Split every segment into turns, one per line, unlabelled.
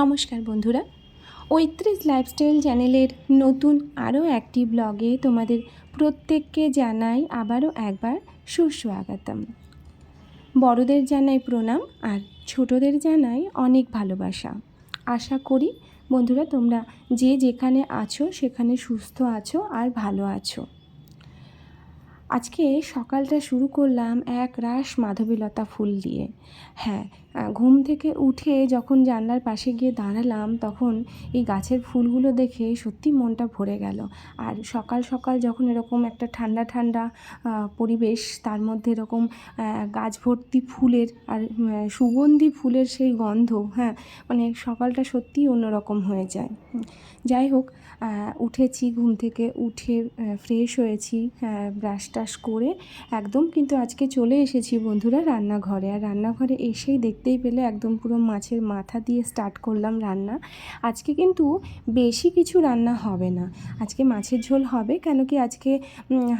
নমস্কার বন্ধুরা। ঐত্রিশ লাইফস্টাইল চ্যানেলের নতুন আরও একটি ব্লগে তোমাদের প্রত্যেককে জানাই আবারও একবার সুস্বাগতম। বড়দের জানাই প্রণাম আর ছোটদের জানাই অনেক ভালোবাসা। আশা করি বন্ধুরা তোমরা যে যেখানে আছো সেখানে সুস্থ আছো আর ভালো আছো। আজকে সকালটা শুরু করলাম এক রাস মাধবীলতা ফুল দিয়ে। হ্যাঁ ঘুম থেকে উঠে যখন জানলার পাশে গিয়ে দাঁড়ালাম, তখন এই গাছের ফুলগুলো দেখে সত্যি মনটা ভরে গেল। আর সকাল সকাল যখন এরকম একটা ঠান্ডা ঠান্ডা পরিবেশ, তার মধ্যে এরকম গাছ ভর্তি ফুলের আর সুগন্ধি ফুলের সেই গন্ধ হ্যাঁ মানে সকালটা সত্যিই অন্যরকম হয়ে যায়। যাই হোক উঠেছি, ঘুম থেকে উঠে ফ্রেশ হয়েছি ব্রাশ টাশ করে একদম কিন্তু আজকে চলে এসেছি বন্ধুরা রান্নাঘরে। আর রান্নাঘরে এসেই দেখতেই পেলে একদম পুরো মাছের মাথা দিয়ে স্টার্ট করলাম রান্না। আজকে কিন্তু বেশি কিছু রান্না হবে না। আজকে মাছের ঝোল হবে কেন কি আজকে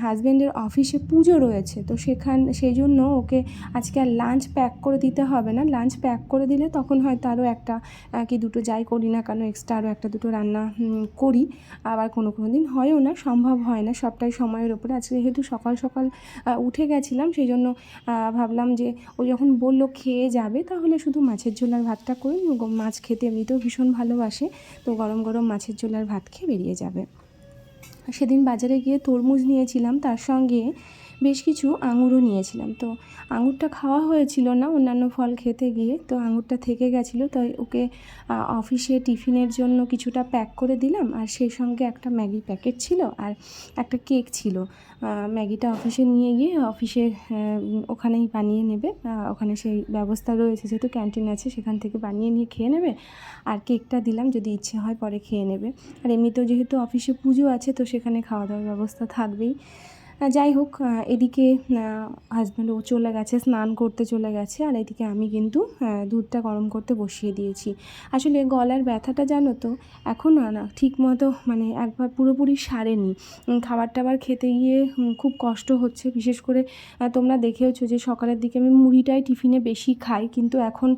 হাজব্যান্ডের অফিসে পুজো রয়েছে। তো সেখান সেই জন্য ওকে আজকে আর লাঞ্চ প্যাক করে দিতে হবে না। লাঞ্চ প্যাক করে দিলে তখন হয়তো আরও একটা কি দুটো যাই করি না কেন এক্সট্রা আরও একটা দুটো রান্না করি। আবার কোনো কোনো দিন হয়ও না, সম্ভব হয় না। সবটাই সময়ের ওপরে আজকে যেহেতু সকাল সকাল উঠে গেছিলাম সেই জন্য ভাবলাম যে ও যখন বলল খেয়ে যাবে, তাহলে শুধু মাছের ঝোলার ভাতটা করে মাছ খেতে এমনিতেও ভীষণ ভালোবাসে, তো গরম গরম মাছের ঝোলার ভাত খেয়ে বেরিয়ে যাবে। সেদিন বাজারে গিয়ে তরমুজ নিয়েছিলাম, তার সঙ্গে বেশ কিছু আঙুরও নিয়েছিলাম। তো আঙুরটা খাওয়া হয়েছিল না, অন্যান্য ফল খেতে গিয়ে। তো আঙুরটা থেকে গেছিল, তাই ওকে অফিসে টিফিনের জন্য কিছুটা প্যাক করে দিলাম। আর সেই সঙ্গে একটা ম্যাগি প্যাকেট ছিল আর একটা কেক ছিল। ম্যাগিটা অফিসে নিয়ে গিয়ে অফিসে ওখানেই বানিয়ে নেবে। ওখানে সেই ব্যবস্থা রয়েছে, যেহেতু ক্যান্টিন আছে, সেখান থেকে বানিয়ে নিয়ে খেয়ে নেবে। আর কেকটা দিলাম, যদি ইচ্ছে হয় পরে খেয়ে নেবে। আর এমনিতেও যেহেতু অফিসে পুজো আছে, তো সেখানে খাওয়া দাওয়ার ব্যবস্থা থাকবেই। যাই হোক এদিকে হাজব্যান্ড ও চলে গেছে, স্নান করতে চলে গেছে, আর এদিকে আমি কিন্তু দুধটা গরম করতে বসিয়ে দিয়েছি। আসলে গলার ব্যথাটা জানো তো, এখন না ঠিক মতো মানে একবার পুরোপুরি সারেনি। খাবার টাবার খেতে গিয়ে খুব কষ্ট হচ্ছে। বিশেষ করে তোমরা দেখেওছো যে সকালের দিকে আমি মুড়িটাই টিফিনে বেশি খাই, কিন্তু এখন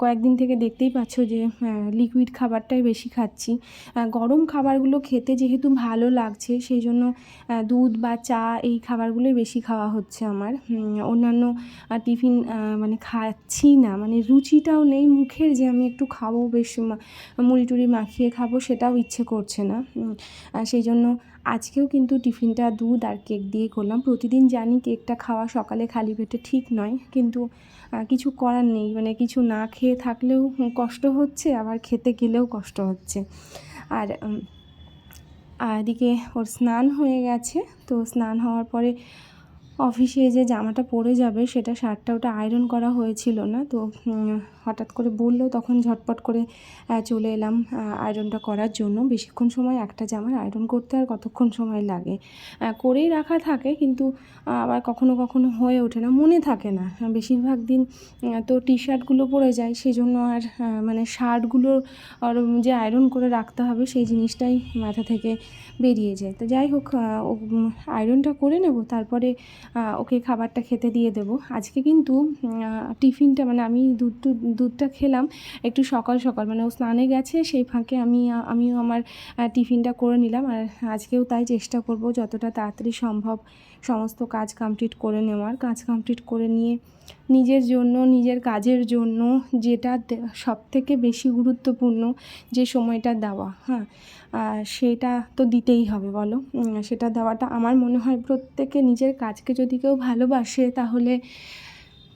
কয়েকদিন থেকে দেখতেই পাচ্ছ যে লিকুইড খাবারটাই বেশি খাচ্ছি। গরম খাবারগুলো খেতে যেহেতু ভালো লাগছে, সেই জন্য দুধ বা চা এই খাবারগুলোই বেশি খাওয়া হচ্ছে আমার। অন্যান্য টিফিন মানে খাচ্ছি না। মানে রুচিটাও নেই, মুখের যে আমি একটু খাব, বেশ মুড়ি টুড়ি মাখিয়ে খাব, সেটাও ইচ্ছে করছে না। সেই জন্য আজকেও কিন্তু টিফিনটা দুধ আর কেক দিয়ে করলাম। প্রতিদিন জানি কেকটা খাওয়া সকালে খালি পেটে ঠিক নয়, কিন্তু কিছু করার নেই। মানে কিছু না খেয়ে থাকলেও কষ্ট হচ্ছে, আবার খেতে গেলেও কষ্ট হচ্ছে। আর আর এদিকে ওর স্নান হয়ে গেছে তো স্নান হওয়ার পরে অফিসে যে জামাটা পরে যাবে, সেটা শার্টটা ওটা আয়রন করা হয়েছিল না। তো হঠাৎ করে বলল, তখন ঝটপট করে চলে এলাম আয়রনটা করার জন্য। বেশিক্ষণ সময় একটা জামার আয়রন করতে আর কতক্ষণ সময় লাগে? করেই রাখা থাকে, কিন্তু আবার কখনো কখনো হয়ে ওঠে না, মনে থাকে না। বেশিরভাগ দিন তো টি শার্টগুলো পরে যায় সেই জন্য আর মানে শার্টগুলো আর যে আয়রন করে রাখতে হবে, সেই জিনিসটাই মাথা থেকে বেরিয়ে যায়। তো যাই হোক আয়রনটা করে নেব, তারপরে ওকে খাবারটা খেতে দিয়ে দেবো। আজকে কিন্তু টিফিনটা মানে আমি দুধ দুধটা খেলাম একটু সকাল সকাল। মানে ও স্নানে গেছে, সেই ফাঁকে আমি, আমিও আমার টিফিনটা করে নিলাম। আর আজকেও তাই চেষ্টা করব, যতটা তাড়াতাড়ি সম্ভব সমস্ত কাজ কমপ্লিট করে নেওয়ার। কাজ কমপ্লিট করে নিয়ে নিজের জন্য, নিজের কাজের জন্য যেটা সব থেকে বেশি গুরুত্বপূর্ণ যে সময়টা দেওয়া হ্যাঁ সেটা তো দিতেই হবে বলো। সেটা দেওয়াটা আমার মনে হয় প্রত্যেকে নিজের কাজকে যদি কেউ ভালোবাসে তাহলে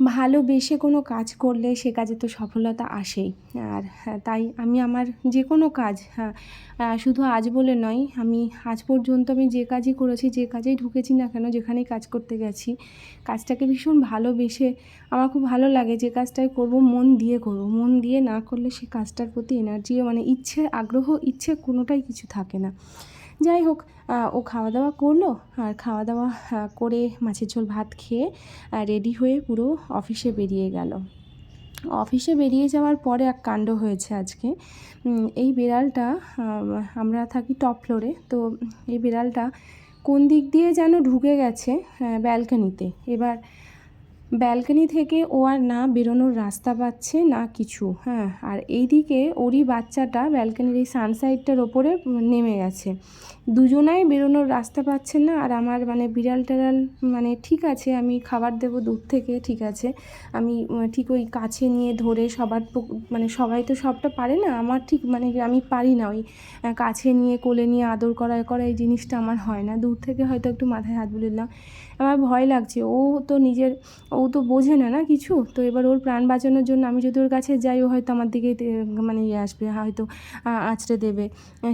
ভালোবেসে কোনো কাজ করলে সে কাজে তো সফলতা আসেই। আর হ্যাঁ, তাই আমি আমার যে কোনো কাজ হ্যাঁ শুধু আজ বলে নয় আমি আজ পর্যন্ত আমি যে কাজই করেছি যে কাজেই ঢুকেছি না কেন যেখানেই কাজ করতে গেছি কাজটাকে ভীষণ ভালোবেসে আমার খুব ভালো লাগে যে কাজটাই করব মন দিয়ে করব। মন দিয়ে না করলে সে কাজটার প্রতি এনার্জি মানে ইচ্ছে আগ্রহ ইচ্ছে কোনোটাই কিছু থাকে না। যাই হোক ও খাওয়া দাওয়া করল আর খাওয়া দাওয়া করে মাছের ঝোল ভাত খেয়ে রেডি হয়ে পুরো অফিসে বেরিয়ে গেল। অফিসে বেরিয়ে যাওয়ার পরে এক কাণ্ড হয়েছে আজকে। এই বিড়ালটা আমরা থাকি টপ ফ্লোরে, তো এই বিড়ালটা কোন দিক দিয়ে যেন ঢুকে গেছে ব্যালকানিতে। এবার ব্যালকনি থেকে ও আর না বেরোনোর রাস্তা পাচ্ছে না কিছু হ্যাঁ। আর এইদিকে ওরই বাচ্চাটা ব্যালকনির এই সানসাইডটার ওপরে নেমে গেছে। দুজনাই বেরোনোর রাস্তা পাচ্ছে না আর আমার মানে বিড়াল টেড়াল মানে ঠিক আছে, আমি খাবার দেবো দূর থেকে, ঠিক আছে। আমি ঠিক ওই কাছে নিয়ে ধরে সবার মানে সবাই তো সবটা পারে না, আমার ঠিক মানে আমি পারি না ওই কাছে নিয়ে কোলে নিয়ে আদর করা করা এই জিনিসটা আমার হয় না। দূর থেকে হয়তো একটু মাথায় হাত বুলিয়ে দিলাম। আমার ভয় লাগছে। ও তো নিজের, ও তো বোঝে না না কিছু। তো এবার ওর প্রাণ বাঁচানোর জন্য আমি যদি ওর কাছে যাই, ও হয়তো আমার দিকে মানে ইয়ে আসবে, হয়তো আঁচড়ে দেবে।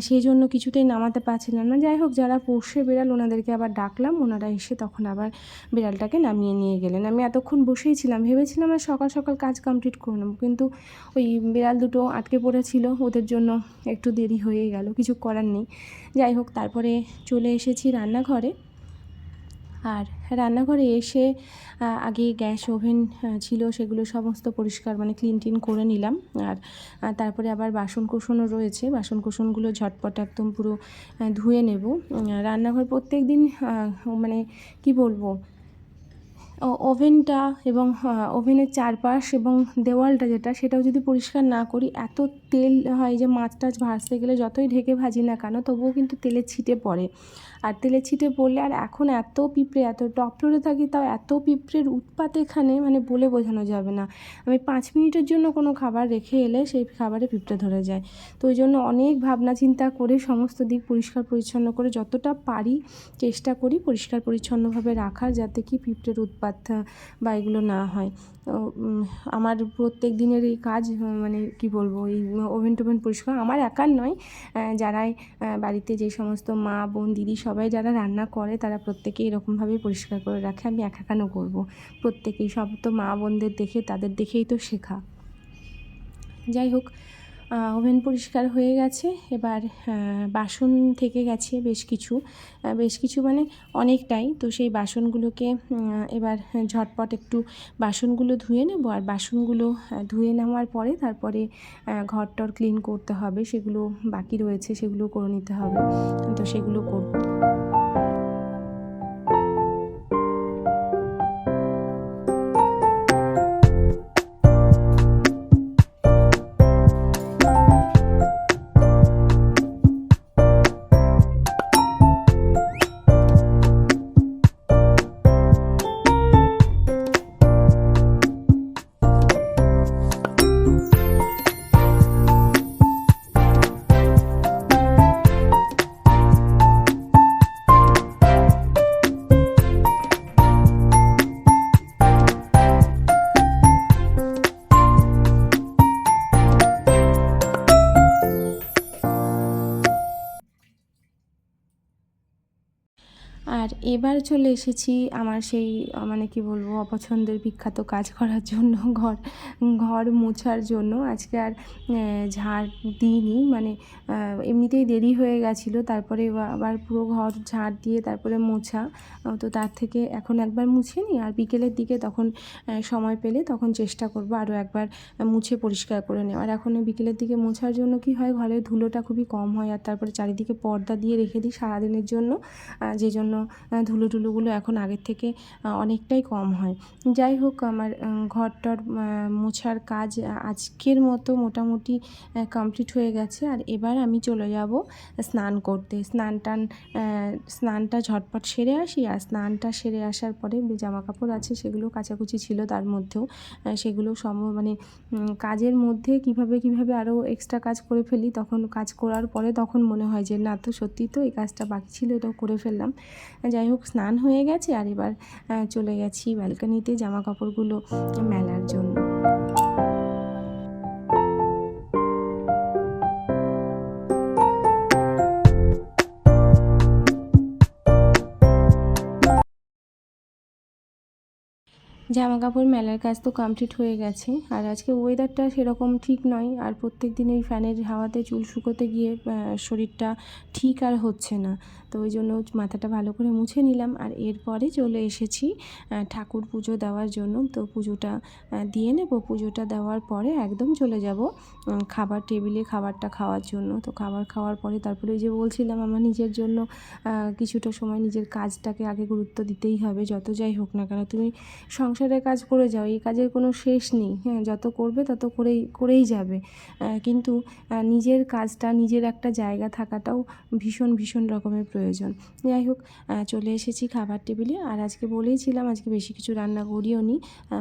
সেই জন্য কিছুতেই নামাতে পারছিলাম না। যাই হোক, যারা পোষে বেড়াল, ওনাদেরকে আবার ডাকলাম। ওনারা এসে তখন আবার বিড়ালটাকে নামিয়ে নিয়ে গেলেন। আমি এতক্ষণ বসেই ছিলাম ভেবেছিলাম আর সকাল সকাল কাজ কমপ্লিট করে নেব কিন্তু ওই বিড়াল দুটো আটকে পড়েছিল। ওদের জন্য একটু দেরি হয়ে গেল। কিছু করার নেই। যাই হোক, তারপরে চলে এসেছি রান্নাঘরে। আর রান্নাঘরে এসে আগে গ্যাস ওভেন ছিল, সেগুলো সমস্ত পরিষ্কার মানে ক্লিন টিন করে নিলাম। আর তারপরে আবার বাসন কোষণও রয়েছে। বাসন কোষণগুলো ঝটপট একদম পুরো ধুয়ে নেব। রান্নাঘর প্রত্যেক দিন মানে কি বলব? ওভেনটা এবং ওভেনের চারপাশ এবং দেওয়ালটা যেটা, সেটাও যদি পরিষ্কার না করি, এত তেল হয় যে মাছ টাছ ভাজতে গেলে যতই ঢেকে ভাজি না কেন, তবুও কিন্তু তেলে ছিটে পড়ে। আর তেলে ছিটে পড়লে, আর এখন এত পিঁপড়ে, এত টপ ফ্লোরে থাকি, তাও এত পিঁপড়ের উৎপাত এখানে মানে বলে বোঝানো যাবে না। আমি পাঁচ মিনিটের জন্য কোনো খাবার রেখে এলে, সেই খাবারে পিঁপড়ে ধরে যায়। তো ওই জন্য অনেক ভাবনা চিন্তা করে, সমস্ত দিক পরিষ্কার পরিচ্ছন্ন করে, যতটা পারি চেষ্টা করি পরিষ্কার পরিচ্ছন্নভাবে রাখার, যাতে কি পিঁপড়ের উৎপাত আহ, বা এগুলো না হয়। আমার প্রত্যেক দিনের এই কাজ মানে কি বলব এই ওভেন টোভেন পরিষ্কার আমার একার নয়। যারাই বাড়িতে যে সমস্ত মা বোন দিদি সবাই যারা রান্না করে তারা প্রত্যেকেই এরকমভাবেই পরিষ্কার করে রাখে। আমি একা কেন করব? প্রত্যেকেই সব তো মা বোনদের দেখে তাদের দেখেই তো শেখা। যাই হোক ওভেন পরিষ্কার হয়ে গেছে। এবার বাসন থেকে গেছে বেশ কিছু। বেশ কিছু মানে অনেকটাই। তো সেই বাসনগুলোকে এবার ঝটপট একটু বাসনগুলো ধুয়ে নেব। আর বাসনগুলো ধুয়ে নেওয়ার পরে তারপরে ঘর টর ক্লিন করতে হবে। সেগুলো বাকি রয়েছে, সেগুলো করে নিতে হবে। তো সেগুলো করব। এবার চলে এসেছি আমার সেই মানে কি বলব, অপছন্দের বিখ্যাত কাজ করার জন্য, ঘর ঘর মোছার জন্য। আজকে আর ঝাড় দিইনি মানে এমনিতেই দেরি হয়ে গেছিল, তারপরে আবার পুরো ঘর ঝাড় দিয়ে তারপরে মোছা। তো তার থেকে এখন একবার মুছে নিই, আর বিকেলের দিকে তখন সময় পেলে তখন চেষ্টা করব আরও একবার মুছে পরিষ্কার করে নেওয়ার। এখন বিকেলের দিকে মোছার জন্য কি হয় ঘরের ধুলোটা খুবই কম হয়, আর তারপরে চারিদিকে পর্দা দিয়ে রেখে দিই সারাদিনের জন্য যে জন্য ধুলো টুলোগুলো এখন আগের থেকে অনেকটাই কম হয়। যাই হোক, আমার ঘর টর মোছার কাজ আজকের মতো মোটামুটি কমপ্লিট হয়ে গেছে। আর এবার আমি চলে যাব স্নান করতে। স্নান টান স্নানটা ঝটপট সেরে আসি। আর স্নানটা সেরে আসার পরে জামা কাপড় আছে সেগুলো কাচাকুচি ছিল তার মধ্যেও সেগুলো সম মানে কাজের মধ্যে কীভাবে কীভাবে আরও এক্সট্রা কাজ করে ফেলি, তখন কাজ করার পরে তখন মনে হয় যে, না তো সত্যি তো এই কাজটা বাকি ছিল, এটাও করে ফেললাম। যাই হোক, স্নান হয়ে গেছে আর এবার চলে গেছি ব্যালকানিতে জামা কাপড়গুলো মেলার জন্য। জামা কাপড় মেলার কাজ তো কমপ্লিট হয়ে গেছে, আর আজকে ওয়েদারটা সেরকম ঠিক নয়, আর প্রত্যেক দিন ওই ফ্যানের হাওয়াতে চুল শুকোতে গিয়ে শরীরটা ঠিক আর হচ্ছে না। তো ওই জন্য মাথাটা ভালো করে মুছে নিলাম। আর এরপরে চলে এসেছি ঠাকুর পুজো দেওয়ার জন্য। তো পুজোটা দিয়ে নেব। পুজোটা দেওয়ার পরে একদম চলে যাব খাবার টেবিলে খাবারটা খাওয়ার জন্য। তো খাবার খাওয়ার পরে তারপরে ওই যে বলছিলাম, আমার নিজের জন্য কিছুটা সময় নিজের কাজটাকে আগে গুরুত্ব দিতেই হবে, যত যাই হোক না কেন। তুমি সংসার সংসারের কাজ করে যাও, এই কাজের কোনো শেষ নেই। হ্যাঁ যত করবে তত করেই করেই যাবে। কিন্তু নিজের কাজটা, নিজের একটা জায়গা থাকাটাও ভীষণ ভীষণ রকমের প্রয়োজন। যাই হোক চলে এসেছি খাবার টেবিলে। আর আজকে বলেইছিলাম, আজকে বেশি কিছু রান্না করিও নি।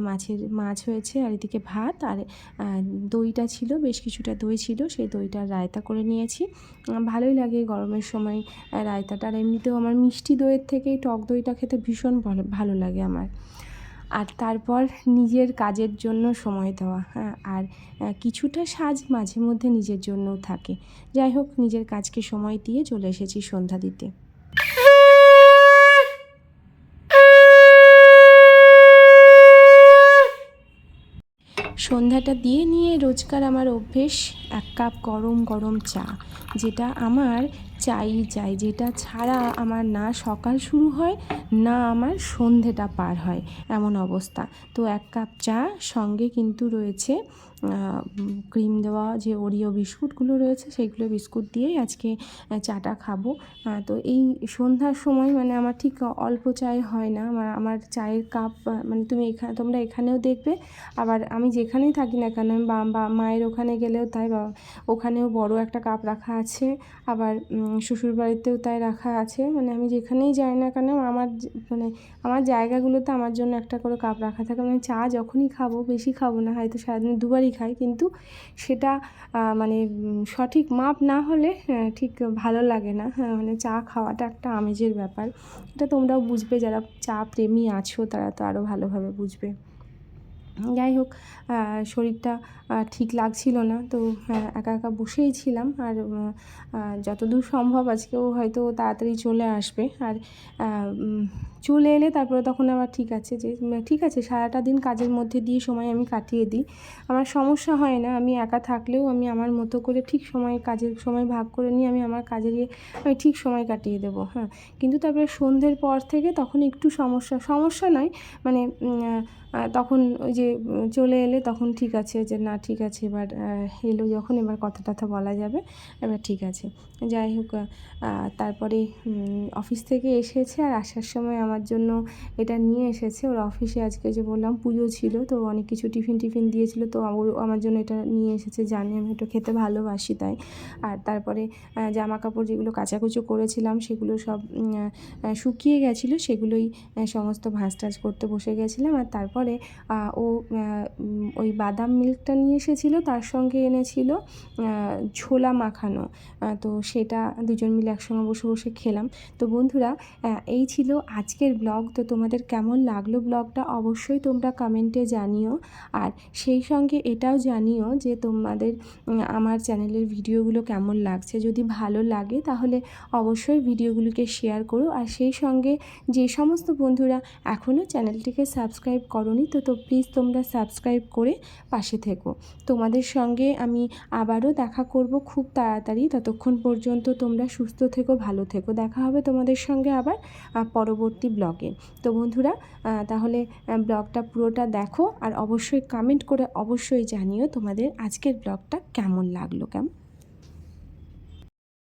মাছের, মাছ হয়েছে, আর এদিকে ভাত, আর দইটা ছিল, বেশ কিছুটা দই ছিল, সেই দইটা রায়তা করে নিয়েছি। ভালোই লাগে গরমের সময় রায়তাটা, আর এমনিতেও আমার মিষ্টি দইয়ের থেকে টক দইটা খেতে ভীষণ ভালো লাগে আমার। আর তারপর নিজের কাজের জন্য সময় দেওয়া হ্যাঁ আর কিছুটা সাজ মাঝে মধ্যে নিজের জন্যও থাকে। যাই হোক, নিজের কাজকে সময় দিয়ে চলে এসেছি সন্ধ্যা দিতে। সন্ধ্যাটা দিয়ে নিয়ে রোজকার আমার অভ্যেস, এক কাপ গরম গরম চা, যেটা আমার চাই চাই। যেটা ছাড়া আমার না সকাল শুরু হয়, না আমার সন্ধেটা পার হয়। এমন অবস্থা। তো এক কাপ চা, সঙ্গে কিন্তু রয়েছে ক্রিম দেওয়া যে ওরিও বিস্কুটগুলো রয়েছে সেইগুলো বিস্কুট দিয়েই আজকে চাটা খাব। তো এই সন্ধ্যার সময় মানে আমার ঠিক অল্প চায় হয় না। আমার চায়ের কাপ মানে তুমি এখানে তোমরা এখানেও দেখবে। আবার আমি যেখানেই থাকি না কেন, বা মায়ের ওখানে গেলেও তাই, বা ওখানেও বড় একটা কাপ রাখা আছে। আবার শ্বশুরবাড়িতেও তাই রাখা আছে। মানে আমি যেখানেই যাই না কেন, আমার মানে আমার জায়গাগুলোতে আমার জন্য একটা করে কাপ রাখা থাকে। মানে চা যখনই খাব, বেশি খাব না। হয়তো সারাদিন সারাদিনে দুবারই খাই কিন্তু সেটা মানে সঠিক মাপ না হলে ঠিক ভালো লাগে না। হ্যাঁ মানে চা খাওয়াটা একটা আমেজের ব্যাপার। এটা তোমরাও বুঝবে, যারা চা প্রেমী আছো, তারা তো আরও ভালোভাবে বুঝবে। যাই হোক শরীরটা ঠিক লাগছিল না, তো একা একা বসেই ছিলাম। আর যতদূর সম্ভব আজকেও হয়তো তাড়াতাড়ি চলে আসবে। আর চলে এলে তারপরে তখন আবার ঠিক আছে যে ঠিক আছে, সারাটা দিন কাজের মধ্যে দিয়ে সময় আমি কাটিয়ে দিই। আমার সমস্যা হয় না, আমি একা থাকলেও আমি আমার মতো করে ঠিক সময় কাজের, সময় ভাগ করে নিয়ে আমি আমার কাজে গিয়ে আমি ঠিক সময় কাটিয়ে দেবো হ্যাঁ। কিন্তু তারপরে সন্ধ্যের পর থেকে তখন একটু সমস্যা সমস্যা নয় মানে তখন ওই যে চলে এলে তখন ঠিক আছে যে, না, ঠিক আছে, এবার এলো যখন, এবার কথা টথা বলা যাবে, এবার ঠিক আছে। যাই হোক তারপরে অফিস থেকে এসেছে আর আসার সময় আমার জন্য এটা নিয়ে এসেছে। ওর অফিসে আজকে যে বললাম পুজো ছিল, তো অনেক কিছু টিফিন টিফিন দিয়েছিল, তো আমার জন্য এটা নিয়ে এসেছে। জানি আমি এটা খেতে ভালোবাসি তাই। আর তারপরে জামা কাপড় যেগুলো কাচাকুচো করেছিলাম, সেগুলো সব শুকিয়ে গেছিল, সেগুলোই সমস্ত ভাঁজ টাজ করতে বসে গেছিলাম। আর তারপরে ও ওই বাদাম মিল্কটা নিয়ে এসেছিল, তার সঙ্গে এনেছিল ছোলা মাখানো। তো সেটা দুজন মিলে একসঙ্গে বসে বসে খেলাম। তো বন্ধুরা এই ছিল আজকের ব্লগ। তো তোমাদের কেমন লাগল ব্লগটা অবশ্যই তোমরা কমেন্টে জানিও। আর সেই সঙ্গে এটাও জানিও যে তোমাদের আমার চ্যানেলের ভিডিওগুলো কেমন লাগছে। যদি ভালো লাগে তাহলে অবশ্যই ভিডিওগুলোকে শেয়ার করো। আর সেই সঙ্গে যে সমস্ত বন্ধুরা এখনও চ্যানেলটিকে সাবস্ক্রাইব করনি, তো তো প্লিজ তোমরা সাবস্ক্রাইব করে পাশে থেকো। তোমাদের সঙ্গে আমি আবারও দেখা করব খুব তাড়াতাড়ি। ততক্ষণ পর্যন্ত তোমরা সুস্থ থেকো, ভালো থেকো। দেখা হবে তোমাদের সঙ্গে আবার পরবর্তী ব্লগে। তো বন্ধুরা তাহলে ব্লগটা পুরোটা দেখো আর অবশ্যই কমেন্ট করে অবশ্যই জানিও তোমাদের আজকের ব্লগটা কেমন লাগল, কেমন